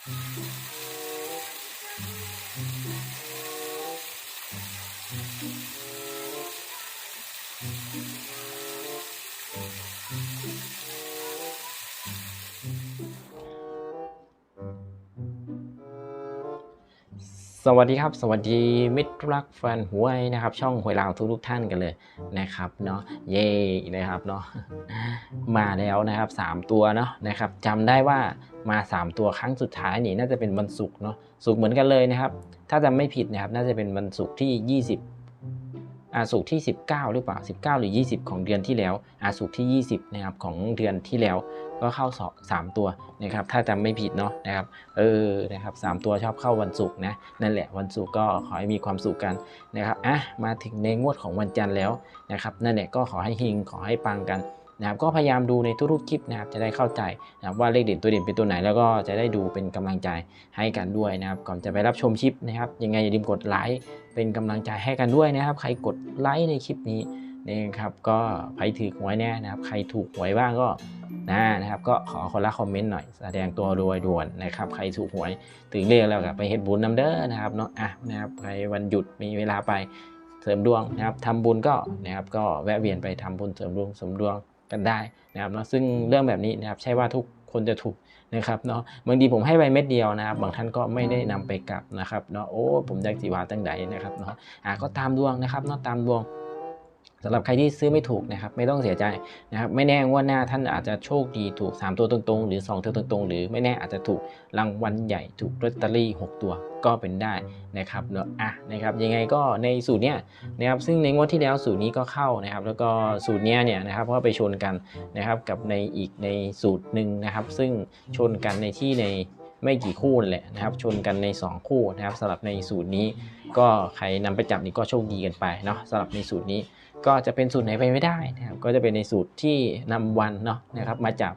สวัสดีครับ สวัสดีมิตรรักแฟนหวยนะครับ ช่องหวยลาวทุกทุกๆท่านกันเลยนะครับเนาะเย่นะครับเนาะมาแล้วนะครับสามตัวเนาะนะครับจำได้ว่า มา 3 ตัวครั้งสุดท้ายนี่น่าจะเป็นวันศุกร์เนาะศุกร์เหมือนกันเลยนะครับ ถ้าจำไม่ผิดนะครับ น่าจะเป็นวันศุกร์ที่ 20อาศุกร์ที่ 19 หรือเปล่า 19 หรือ 20 ของเดือนที่แล้วอาศุกร์ที่ 20 นะครับของเดือนที่แล้ว ก็เข้าสองสามตัวนะครับ ถ้าจำไม่ผิดเนาะนะครับ เออนะครับสามตัวชอบเข้าวันศุกร์นะนั่นแหละวันศุกร์ก็ขอให้มีความสุขกันนะครับอะมาถึงในงวดของวันจันทร์แล้วนะครับนั่นแหละก็ขอให้เฮงขอให้ปังกัน นะครับก็พยายามดูในทุกๆคลิปนะครับจะได้เข้าใจนะครับว่าเลขเด่นตัวเด่นเป็นตัวไหน แล้วก็จะได้ดูเป็นกำลังใจให้กันด้วยนะครับก่อนจะไปรับชมคลิปนะครับยังไงอย่าลืมกดไลค์เป็นกำลังใจให้กันด้วยนะครับ ใครกดไลค์ในคลิปนี้นะครับก็ใครถือหวยแน่นะครับใครถูกหวยบ้างก็นะนะครับก็ขอคนละคอมเมนต์หน่อยแสดงตัวโดยด่วนนะครับใครถูกหวยถึงเรียกแล้วก็ไปเฮ็ดบุญนำเด้อนะครับเนาะอะนะครับใครวันหยุดมีเวลาไปเสริมดวงนะครับทำบุญก็นะครับก็แวะเวียนไปทำบุญเสริมดวงเสริมดวง กันได้นะครับเนาะซึ่งเรื่องแบบนี้นะครับใช่ว่าทุกคนจะถูกนะครับเนาะบางทีผมให้ไปเม็ดเดียวนะครับ บางท่านก็ไม่ได้นำไปกลับนะครับเนาะโอ้ผมอยากจีวาตั้งใดนะครับเนาะอะก็ตามดวงนะครับเนาะตามดวง สำหรับใครที่ซื้อไม่ถูกนะครับไม่ต้องเสียใจนะครับไม่แน่งว่าหน้าท่านอาจจะโชคดีถูก 3 ตัวตรงๆ หรือ 2 ตัวตรงๆ หรือไม่แน่อาจจะถูกรางวัลใหญ่ถูกลอตเตอรี่ 6 ตัวก็เป็นได้นะครับเนอะอะนะครับยังไงก็ในสูตรเนี้ยนะครับซึ่งในงวดที่แล้วสูตรนี้ก็เข้านะครับ แล้วก็สูตรเนี้ยเนี่ยนะครับก็ไปชนกันนะครับกับในอีกในสูตรหนึ่งนะครับ ซึ่งชนกันในที่ในไม่กี่คู่แหละนะครับ ชนกันใน 2 คู่นะครับสำหรับในสูตรนี้ ก็ใครนำไปจับนี่ก็โชคดีกันไปเนาะสำหรับในสูตรนี้ ก็จะเป็นสูตรไหนไปไม่ได้นะครับก็จะเป็นในสูตรที่นำวันเนาะนะครับมาจับ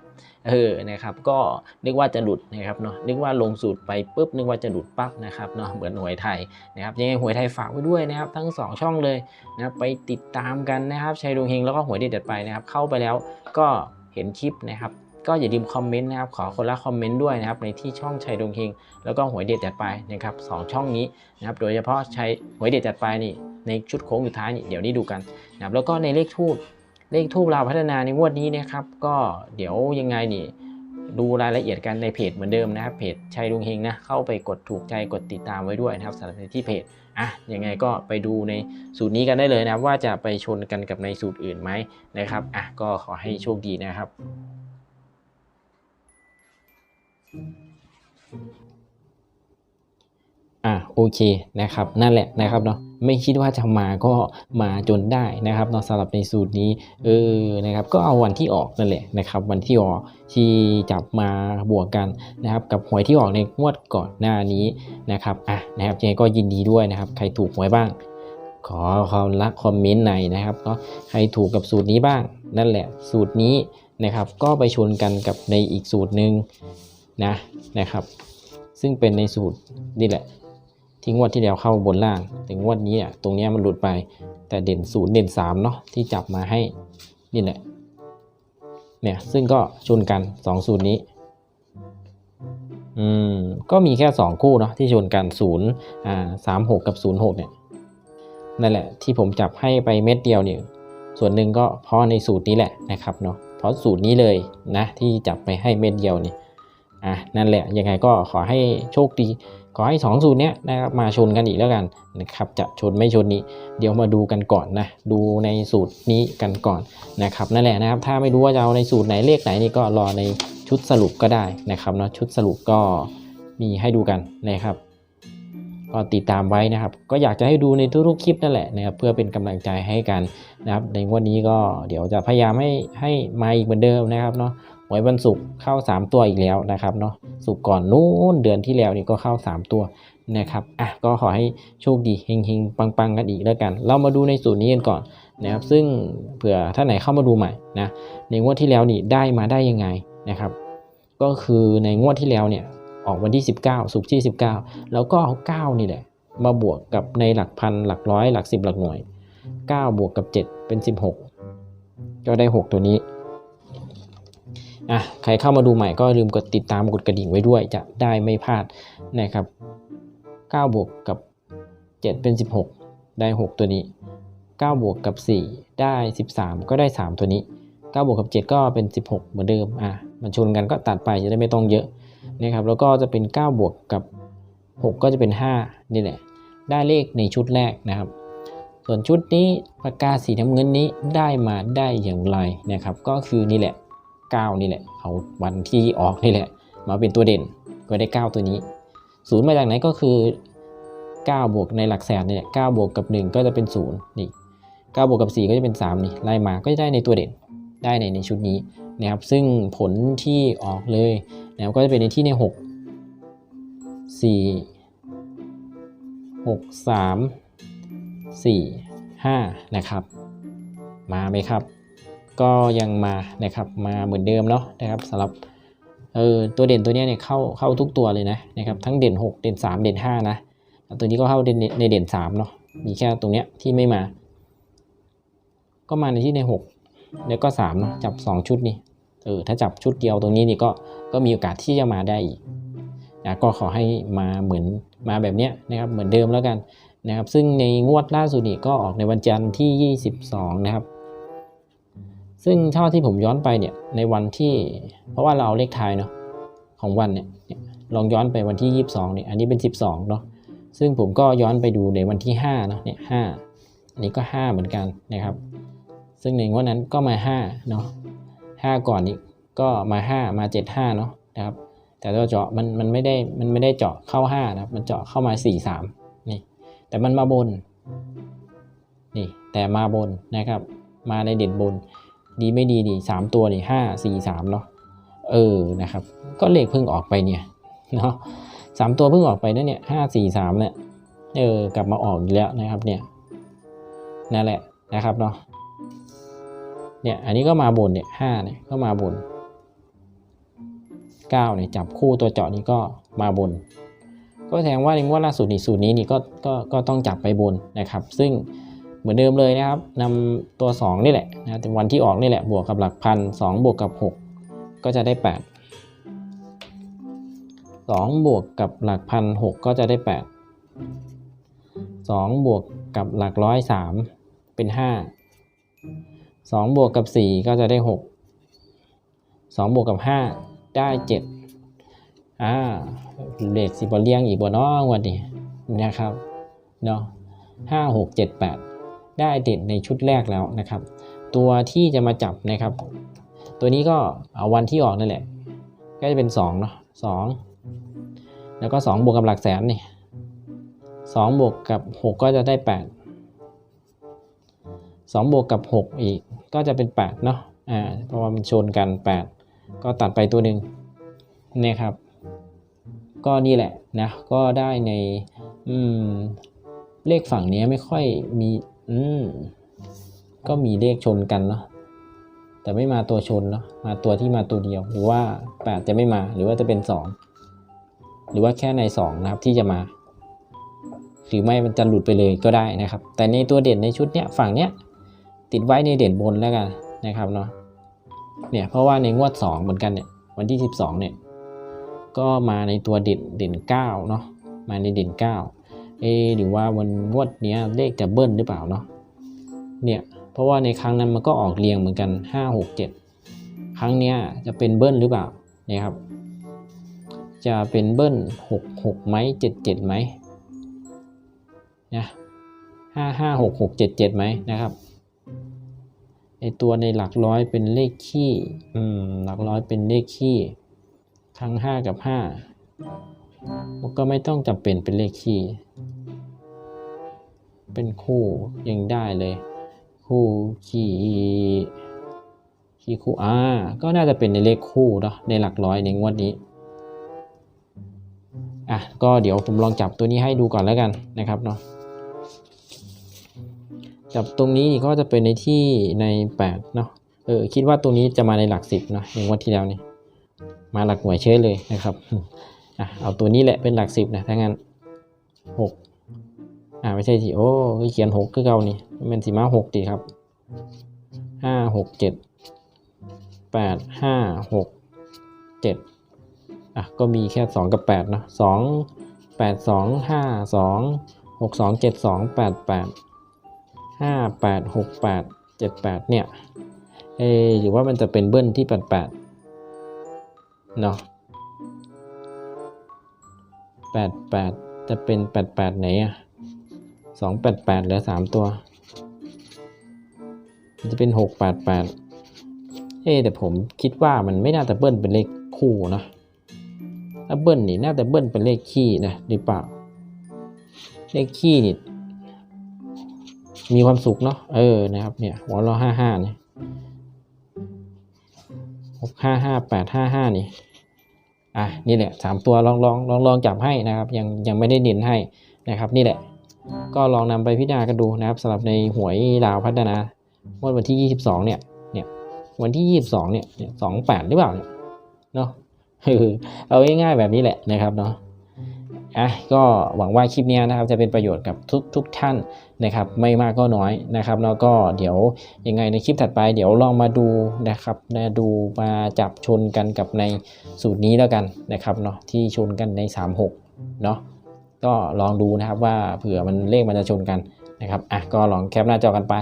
เออนะครับก็นึกว่าจะหลุดนะครับเนาะนึกว่าลงสูตรไปปุ๊บนึกว่าจะหลุดปั๊บนะครับเนาะเหมือนหวยไทยนะครับยังไงหวยไทยฝากไว้ด้วยนะครับ ทั้ง 2 ช่องเลยนะไปติดตามกันนะครับชัยดวงเฮงแล้วก็หวยเด็ดๆไปนะครับเข้าไปแล้วก็เห็นคลิปนะครับก็อย่าลืมคอมเมนต์นะครับขอคนละคอมเมนต์ด้วยนะครับในที่ช่องชัยดวงเฮงแล้วก็หวยเด็ดจัดไปนะครับสองช่องนี้นะครับโดยเฉพาะชัยหวยเด็ดจัดไปนี่ ในชุดโค้งสุดท้ายนี่เดี๋ยวนี้ดูกันนะครับแล้วก็ในเลขทูบเลขทูบเราพัฒนาในงวดนี้นะครับก็เดี๋ยวยังไงนี่ดูรายละเอียดกันในเพจเหมือนเดิมนะครับเพจชัยลุงเฮงนะเข้าไปกดถูกใจกดติดตามไว้ด้วยนะครับสำหรับที่เพจอะยังไงก็ไปดูในสูตรนี้กันได้เลยนะว่าจะไปชนกันกับในสูตรอื่นไหมนะครับอะก็ขอให้โชคดีนะครับ อะโอเคนะครับนั่นแหละนะครับเนาะ ไม่คิดว่าจะมาก็มาจนได้นะครับเนาะสำหรับในสูตรนี้เออนะครับก็เอาวันที่ออกนั่นแหละนะครับ วันที่ออกที่จับมาบวกกันนะครับ กับหวยที่ออกในงวดก่อนหน้านี้นะครับอะนะครับยังไงก็ยินดีด้วยนะครับ ใครถูกหวยบ้าง ขอความรักคอมเมนต์ในนะครับเนาะใครถูกกับสูตรนี้บ้าง นั่นแหละ สูตรนี้นะครับ ก็ไปชนกันกับในอีกสูตรหนึ่งนะนะครับ ซึ่งเป็นในสูตรนี่แหละ ที่งวดที่แล้วเข้าบนล่างถึงงวดนี้อะตรงนี้มันหลุดไป แต่เด่นศูนย์เด่นสามเนาะที่จับมาให้นี่แหละเนี่ยซึ่งก็ชนกันสองสูตรนี้อืมก็มีแค่สองคู่เนาะที่ชนกันศูนย์อ่าสามหกกับศูนย์หกเนี่ยนั่นแหละที่ผมจับให้ไปเม็ดเดียวเนี่ยส่วนหนึ่งก็เพราะในสูตรนี้แหละนะครับเนาะเพราะสูตรนี้เลยนะที่จับไปให้เม็ดเดียวนี่อะนั่นแหละยังไงก็ขอให้โชคดี ขอให้สองสูตรเนี้ยนะครับมาชนกันอีกแล้วกันนะครับจะชนไม่ชนนี้ เดี๋ยวมาดูกันก่อนนะดูในสูตรนี้กันก่อนนะครับนั่นแหละนะครับถ้าไม่รู้ว่าจะเอาในสูตรไหนเลขไหนนี่ก็รอในชุดสรุปก็ได้นะครับเนาะชุดสรุปก็มีให้ดูกันนะครับก็ติดตามไว้นะครับ ก็อยากจะให้ดูในทุกๆคลิปนั่นแหละนะครับเพื่อเป็นกำลังใจให้กันนะครับในวันนี้ก็เดี๋ยวจะพยายามให้ให้มาอีกเหมือนเดิมนะครับเนาะ วยวันศุกร์เข้า 3 ตัวอีกแล้วนะครับเนาะศุกร์ก่อนนู้นเดือนที่แล้วนี่ก็เข้า 3 ตัวนะครับอะก็ขอให้โชคดีเฮงๆ ปังๆกันอีกแล้วกัน เรามาดูในสูตรนี้กันก่อนนะครับซึ่งเผื่อท่านไหนเข้ามาดูใหม่นะในงวดที่แล้วนี่ได้มาได้ยังไงนะครับ ก็คือในงวดที่แล้วเนี่ยออกวันที่ 19ศุกที่ 19 แล้วก็เอา9นี่แหละมาบวกกับในหลักพันหลักร้อยหลักสิบหลักหน่วย 9 บวกกับ 7 เป็น 16 ก็ได้ 6 ตัวนี้ อะใครเข้ามาดูใหม่ก็ลืมกดติดตามกดกระดิ่งไว้ด้วยจะได้ไม่พลาดนะครับ9บวกกับ 7 เป็น 16 ได้ 6 ตัวนี้ 9 บวกกับ 4 ได้ 13 ก็ได้ 3 ตัวนี้ 9 บวกกับ 7 ก็เป็น 16 เหมือนเดิมอะมันชนกันก็ตัดไปจะได้ไม่ต้องเยอะนะครับแล้วก็จะเป็น 9 บวกกับ 6 ก็จะเป็น 5 นี่แหละ ได้เลขในชุดแรกนะครับ ส่วนชุดนี้ปากกาสีน้ำเงินนี้ได้มาได้อย่างไรนะครับ ก็คือนี่แหละ 9 นี่แหละ เอาวันที่ออกนี่แหละ มาเป็นตัวเด่น ก็ได้ 9 ตัวนี้ ศูนย์มาจากไหนก็คือ 9 บวกในหลักแสนเนี่ย9บวกกับ 1 ก็จะเป็น 0 นี่ 9 บวกกับ 4 ก็จะเป็น 3 นี่ ไล่มาก็จะได้ในตัวเด่น ได้ในในชุดนี้นะครับ ซึ่งผลที่ออกเลยนะครับก็จะเป็นในที่ใน 6 4 6 3 4 5 นะครับ มาไหมครับ ก็ยังมานะครับมาเหมือนเดิมเนาะนะครับสำหรับเออตัวเด่นตัวนี้เนี่ยเข้าเข้าทุกตัวเลยนะนะครับทั้งเด่น 6 เด่น 3 เด่น 5 นะตัวนี้ก็เข้าในในเด่น3เนาะมีแค่ตรงเนี้ยที่ไม่มา ก็มาในที่ใน 6 แล้วก็3เนาะจับ 2 ชุดนี่เออถ้าจับชุดเดียวตรงนี้นี่ก็ก็มีโอกาสที่จะมาได้อีกนะก็ขอให้มาเหมือนมาแบบเนี้ยนะครับเหมือนเดิมแล้วกันนะครับซึ่งในงวดล่าสุดนี่ก็ออกในวันจันทร์ที่ 22 นะครับ ซึ่งเท่าที่ผมย้อนไปเนี่ยในวันที่ เพราะว่าเราเอาเลขท้ายเนาะของวันเนี่ยลองย้อนไปวันที่ 22เนี่ยอันนี้เป็น 12เนาะซึ่งผมก็ย้อนไปดูในวันที่5เนาะเนี่ยห้าอันนี้ก็ 5 เหมือนกันนะครับ ซึ่งในงวดนั้นก็มา5เนาะ5ก่อนนี้ก็มา 5 มา 7 5เนาะนะครับแต่ตัวเจาะมันมันไม่ได้มันไม่ได้เจาะเข้า5นะครับมันเจาะเข้ามา 4 3นี่แต่มันมาบนนี่แต่มาบนนะครับ มาในเด่นบน ดีไม่ดีดีสามตัวนี่ห้าสี่สามเนาะเออนะครับ ก็เลขเพิ่งออกไปเนี่ยเนาะสามตัวเพิ่งออกไปนะเนี่ยห้าสี่สามเนี่ยเออกลับมาออกอีกแล้วนะครับเนี่ยนั่นแหละนะครับเนาะเนี่ยอันนี้ก็มาบนเนี่ยห้าเนี่ยก็มาบนเก้าเนี่ยจับคู่ตัวเจาะนี้ก็มาบน ก็แสดงว่าในงวดล่าสุดนี่สูตรนี้นี่ก็ก็ก็ต้องจับไปบนนะครับ ซึ่ง เหมือนเดิมเลยนะครับนำตัว 2 นี่แหละนะแต่วันที่ออกนี่แหละบวกกับหลักพัน2บวกกับ 6 ก็จะได้ 8 2 บวกกับหลักพัน6ก็จะได้ 8 2 บวกกับหลักร้อยสามเป็น 5 2 บวกกับ 4 ก็จะได้ 6 2 บวกกับ 5 ได้ 7 อ่าเลขสิบเลี้ยงอีกบ่น้องวันนี้นะครับเนาะห้าหกเจ็ดแปด ได้เด่นในชุดแรกแล้วนะครับ ตัวที่จะมาจับนะครับ ตัวนี้ก็เอาวันที่ออกนั่นแหละ ก็จะเป็น2เนาะสองแล้วก็ 2 บวกกับหลักแสนนี่สองบวกกับ 6 ก็จะได้ 8 2 บวกกับ 6 อีกก็จะเป็น 8 เนาะอ่าเพราะว่ามันชนกัน 8 ก็ตัดไปตัวหนึ่งนี่ครับ ก็นี่แหละนะ ก็ได้ในเลขฝั่งนี้ไม่ค่อยมี อืม ก็มีเลขชนกันเนาะ แต่ไม่มาตัวชนเนาะ มาตัวที่มาตัวเดียว หรือว่า8จะไม่มา หรือว่าจะเป็น2หรือว่าแค่ใน2นะครับที่จะมา หรือไม่มันจะหลุดไปเลยก็ได้นะครับ แต่ในตัวเด่นในชุดเนี้ยฝั่งเนี้ยติดไว้ในเด่นบนแล้วกันนะครับเนาะ เนี่ยเพราะว่าในงวด2เหมือนกันเนี่ย วันที่12เนี่ย ก็มาในตัวเด่นเด่น9เนาะ มาในเด่น9 เอหรือว่าวันงวดเนี้ยเลขจะเบิ้ลหรือเปล่าเนาะเนี่ยเพราะว่าในครั้งนั้นมันก็ออกเรียงเหมือนกัน 5 6 7 ครั้งเนี้ยจะเป็นเบิ้ลหรือเปล่าเนี่ยครับ จะเป็นเบิ้ล6 6ไหม7 7ไหมนะ5 5 6 6 7 7ไหมนะครับไอตัวในหลักร้อยเป็นเลขขี้อืมหลักร้อยเป็นเลขขี้ทั้ง5กับ5มันก็ไม่ต้องจำเป็นเป็นเลขคี่ เป็นคู่ยังได้เลย คู่คี่คี่คู่อ่าก็น่าจะเป็นในเลขคู่เนาะในหลักร้อยในงวดนี้อะก็เดี๋ยวผมลองจับตัวนี้ให้ดูก่อนแล้วกันนะครับเนาะจับตรงนี้ก็จะเป็นในที่ใน8เนาะเออคิดว่าตรงนี้จะมาในหลัก10เนาะในงวดที่แล้วนี่มาหลักหน่วยเฉยเลยนะครับอะเอาตัวนี้แหละเป็นหลักสิบนะถ้างั้นหก อ่าไม่ใช่สิโอ้เขียนหกคือเก่านี่เป็นสีมาหกดีครับห้าหกเจ็ดแปดห้าหกเจ็ดอะก็มีแค่สองกับแปดนะสองแปดสองห้าสองหกสองเจ็ดสองแปดแปดห้าแปดหกแปดเจ็ดแปดเนี่ยเอหรือว่ามันจะเป็นเบิ้ลที่แปดแปดเนาะแปดแปดจะเป็นแปดแปดไหนอะ สองแปดแปดเหลือสามตัว มันจะเป็นหกแปดแปดเอ๊แต่ผมคิดว่ามันไม่น่าจะเบิ้ลเป็นเลขคู่นะถ้าเบิ้ลนี่น่าจะเบิ้ลเป็นเลขคี่นะหรือเปล่า เลขคี่นี่มีความสุขเนาะเออนะครับเนี่ยหัวเราห้าห้าเนี่ยหกห้าห้าแปดห้าห้านี่อะนี่แหละสามตัวลองลองลองลองจับให้นะครับ ยังยังไม่ได้เน้นให้นะครับ นี่แหละ ก็ลองนำไปพิจารณากันดูนะครับสำหรับในหวยดาวพัฒนางวดวันที่ 22 เนี่ย เนี่ย วันที่ 22 เนี่ยเนี่ย28หรือเปล่าเนี่ยเนาะเออเอาง่ายๆแบบนี้แหละนะครับเนาะอะก็หวังว่าคลิปนี้นะครับจะเป็นประโยชน์กับทุกทุกท่านนะครับ ไม่มากก็น้อยนะครับแล้วก็เดี๋ยวยังไงในคลิปถัดไป เดี๋ยวลองมาดูนะครับนะดูมาจับชนกันกับในสูตรนี้แล้วกันนะครับเนาะที่ชนกันใน 36เนาะ ก็ลองดูนะครับว่าเผื่อมันเลขมันจะชนกันนะครับอะก็ลองแคปหน้าจอกันไป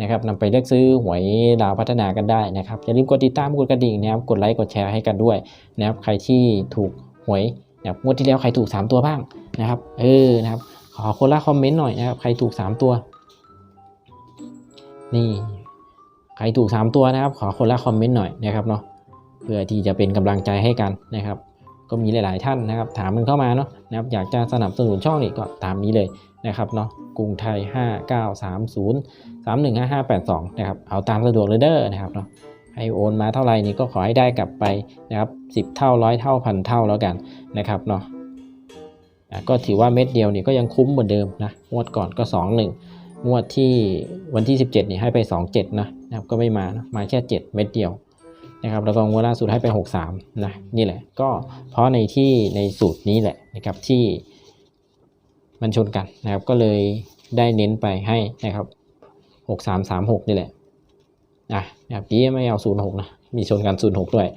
นะครับนำไปเลือกซื้อหวยดาวพัฒนากันได้นะครับอย่าลืมกดติดตามกดกระดิ่งนะครับกดไลค์กดแชร์ให้กันด้วยนะครับใครที่ถูกหวยนะครับงวดที่แล้วใครถูก 3 ตัวบ้างนะครับเออนะครับขอคนละคอมเมนต์หน่อยนะครับใครถูก 3 ตัว นี่ใครถูก 3 ตัวนะครับ ขอคนละคอมเมนต์หน่อยนะครับเนาะเพื่อที่จะเป็นกำลังใจให้กันนะครับ ก็มีหลาย ๆ ท่านนะครับ ถามมันเข้ามาเนาะนะครับอยากจะสนับสนุนช่องนี่ก็ตามนี้เลยนะครับเนาะกรุงไทย 5930 315582 นะครับ เอาตามสะดวกเลยเด้อนะครับเนาะให้โอนมาเท่าไหร่นี่ก็ขอให้ได้กลับไปนะครับ 10 เท่าร้อยเท่าพันเท่าแล้วกันนะครับเนาะอะก็ถือว่าเม็ดเดียวนี่ก็ยังคุ้มเหมือนเดิมนะงวดก่อนก็ 21งวดที่วันที่ 17นี่ให้ไป 27นะนะครับก็ไม่มานะมาแค่ 7 เม็ดเดียว นะครับเราต้องวล่าสุดให้ไป 63นะนี่แหละก็เพราะในที่ในสูตรนี้แหละนะครับที่มันชนกันนะครับก็เลยได้เน้นไปให้นะครับ 6336 นี่แหละอะนะครับดีไม่เอา 06 นะ มีชนกัน 06 ด้วย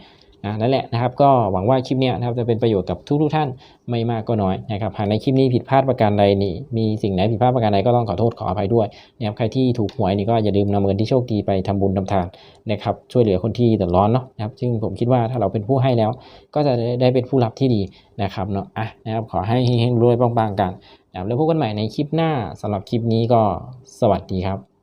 นะนั่นแหละนะครับ ก็หวังว่าคลิปนี้นะครับจะเป็นประโยชน์กับทุกทุกท่านไม่มากก็น้อยนะครับหากในคลิปนี้ผิดพลาดประการใดนี่มีสิ่งไหนผิดพลาดประการใดก็ต้องขอโทษขออภัยด้วยนะครับใครที่ถูกหวยนี่ก็อย่าลืมนำเงินที่โชคดีไปทำบุญทำทานนะครับช่วยเหลือคนที่เดือดร้อนเนาะนะครับซึ่งผมคิดว่าถ้าเราเป็นผู้ให้แล้ว ก็จะได้เป็นผู้รับที่ดีนะครับเนาะอะนะครับขอให้เฮงๆรวยปังๆกันนะครับแล้วพบกันใหม่ในคลิปหน้าสำหรับคลิปนี้ก็สวัสดีครับ